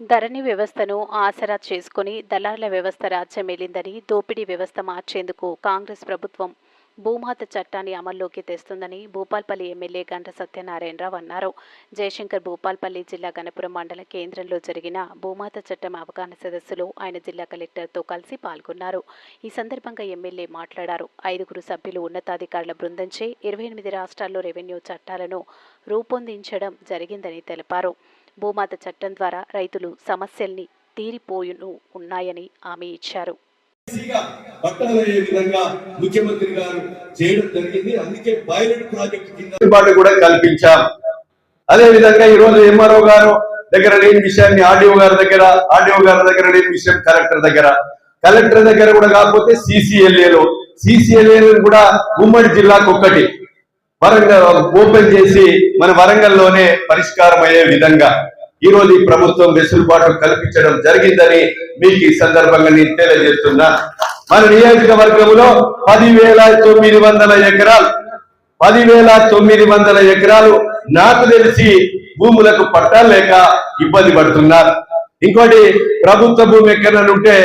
ధరణి వ్యవస్థను ఆసరా చేసుకుని దళారుల వ్యవస్థ రాజ్యమేలిందని దోపిడీ వ్యవస్థ మార్చేందుకు కాంగ్రెస్ ప్రభుత్వం భూమాత చట్టాన్ని అమల్లోకి తెస్తుందని భూపాల్పల్లి ఎమ్మెల్యే గంట సత్యనారాయణరావు అన్నారు. జయశంకర్ భూపాల్పల్లి జిల్లా గణపురం మండల కేంద్రంలో జరిగిన భూమాత చట్టం అవగాహన సదస్సులో ఆయన జిల్లా కలెక్టర్తో కలిసి పాల్గొన్నారు. ఈ సందర్భంగా ఎమ్మెల్యే మాట్లాడారు. ఐదుగురు సభ్యులు ఉన్నతాధికారుల బృందంచే ఇరవై ఎనిమిది రాష్ట్రాల్లో రెవెన్యూ చట్టాలను రూపొందించడం జరిగిందని తెలిపారు. భూమాత చట్టం ద్వారా రైతులు సమస్యల్ని తీరిపోయును ఉన్నాయని హామీ ఇచ్చారు. ఈజీగా బట్టలు అయ్యే విధంగా ముఖ్యమంత్రి గారు చేయడం జరిగింది. అందుకే పైలట్ ప్రాజెక్ట్ కింద అందుబాటు కూడా కల్పించాం. అదే విధంగా ఈ రోజు ఎంఆర్ఓ గారు దగ్గర లేని విషయాన్ని ఆర్డీఓ గారి దగ్గర ఆర్డీఓ గారి దగ్గర లేని విషయం కలెక్టర్ దగ్గర. కలెక్టర్ దగ్గర కూడా కాకపోతే సిసిఎల్ఏలో సిసిఎల్ఏ కూడా ఉమ్మడి జిల్లాకు ఒక్కటి. వరంగల్ ఓపెన్ చేసి మన వరంగల్లోనే పరిష్కారం అయ్యే విధంగా ఈ రోజు ఈ ప్రభుత్వం వెసులుబాటు కల్పించడం జరిగిందని మీకు ఈ సందర్భంగా నేను తెలియజేస్తున్నా. మన నియోజకవర్గంలో పదివేల తొమ్మిది వందల ఎకరాలు పదివేల తొమ్మిది వందల ఎకరాలు నాకు తెలిసి భూములకు పట్టాలు లేక ఇబ్బంది పడుతున్నారు. ఇంకోటి ప్రభుత్వ భూమి ఎక్కడనుంటే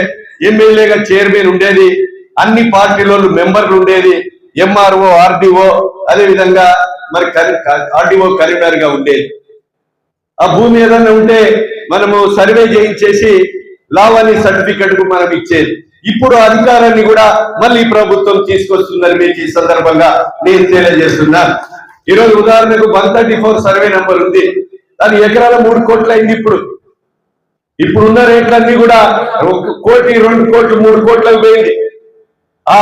ఎమ్మెల్యేగా చైర్మన్ ఉండేది అన్ని పార్టీలలో మెంబర్లు ఉండేది ఎంఆర్ఓ ఆర్డీఓ అదే విధంగా మరి ఆర్డీఓ కరీంనగర్గా ఉండేది ఆ భూమి ఏదన్నా ఉంటే మనము సర్వే చేయించేసి లావాణి సర్టిఫికెట్కు మనం ఇచ్చేది. ఇప్పుడు అధికారాన్ని కూడా మళ్ళీ ప్రభుత్వం తీసుకొస్తుందని మీకు ఈ సందర్భంగా నేను తెలియజేస్తున్నాను ఈరోజు ఉదాహరణకు one thirty four survey number ఉంది. దాని ఎకరాల మూడు కోట్లు అయింది ఇప్పుడు. ఇప్పుడున్న రేట్లన్నీ కూడా ఒక కోటి రెండు కోట్లు మూడు కోట్లకు పోయింది. ఆ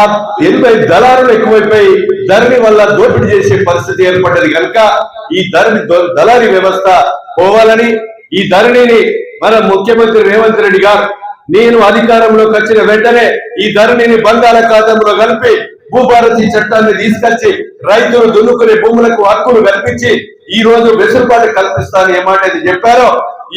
ఎనభై దళారులు ఎక్కువైపోయి ధరణి వల్ల దోపిడీ చేసే పరిస్థితి ఏర్పడ్డది కనుక ఈ ధరణి దళారి దళారీ వ్యవస్థ పోవాలని ఈ ధరణిని మన ముఖ్యమంత్రి రేవంత్ రెడ్డి గారు నేను అధికారంలోకి వచ్చిన వెంటనే ఈ ధరణిని బంగాళాఖాతంలో కలిపి భూభారతి చట్టాన్ని తీసుకొచ్చి రైతులు దున్నుకునే భూములకు హక్కులు కల్పించి ఈ రోజు వెసులుబాటు కల్పిస్తాను ఏమాటైతే చెప్పారో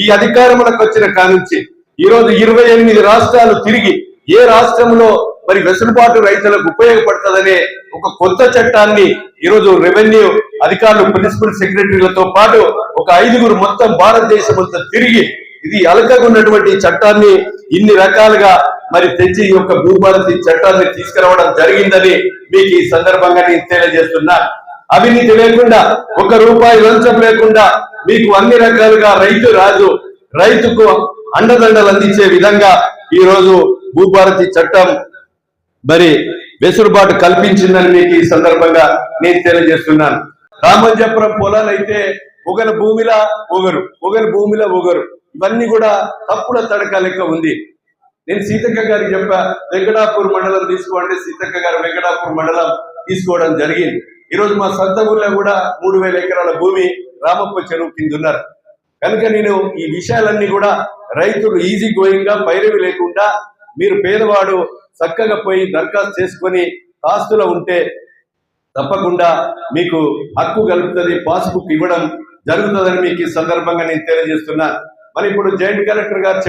ఈ అధికారంలోకి వచ్చిన కానుంచి ఈ రోజు ఇరవై ఎనిమిది రాష్ట్రాలు తిరిగి ఏ రాష్ట్రంలో మరి వెసులుబాటు రైతులకు ఉపయోగపడుతుందనే ఒక కొత్త చట్టాన్ని ఈరోజు రెవెన్యూ అధికారులు ప్రిన్సిపల్ సెక్రటరీలతో పాటు ఒక ఐదుగురు మొత్తం భారతదేశం అంతా తిరిగి ఇది అలకగున్నటువంటి చట్టాన్ని ఇన్ని రకాలుగా మరి తెచ్చి ఈ యొక్క భూభారతి చట్టాన్ని తీసుకురావడం జరిగిందని మీకు ఈ సందర్భంగా నేను తెలియజేస్తున్నా. అవినీతి లేకుండా ఒక రూపాయి లంచం లేకుండా మీకు అన్ని రకాలుగా రైతు రాజు రైతుకు అండదండలు అందించే విధంగా ఈ రోజు భూభారతి చట్టం మరి వెసులుబాటు కల్పించిందని మీకు ఈ సందర్భంగా నేను తెలియజేస్తున్నాను. రామంజపురం పొలాలు అయితే ఒకరి భూమిలా ఒకరు ఒకరి భూమిలో ఒకరు ఇవన్నీ కూడా తప్పుల తడక లెక్క ఉంది. నేను సీతక్క గారికి చెప్పా వెంకటాపూర్ మండలం తీసుకోండి సీతక్క గారు వెంకటాపూర్ మండలం తీసుకోవడం జరిగింది. ఈరోజు మా సొంత ఊర్లో కూడా మూడు వేల ఎకరాల భూమి రామప్ప చెరువు కింద ఉన్నారు. కనుక నేను ఈ విషయాలన్నీ కూడా రైతులు ఈజీ గోయింగ్గా పైరవి లేకుండా మీరు పేదవాడు చక్కగా పోయి దరఖాస్తు చేసుకొని ఆస్తులు ఉంటే తప్పకుండా మీకు హక్కు కలుగుతుంది పాస్బుక్ ఇవ్వడం జరుగుతుందని మీకు ఈ సందర్భంగా నేను తెలియజేస్తున్నా. మరి ఇప్పుడు జాయింట్ కలెక్టర్ గారు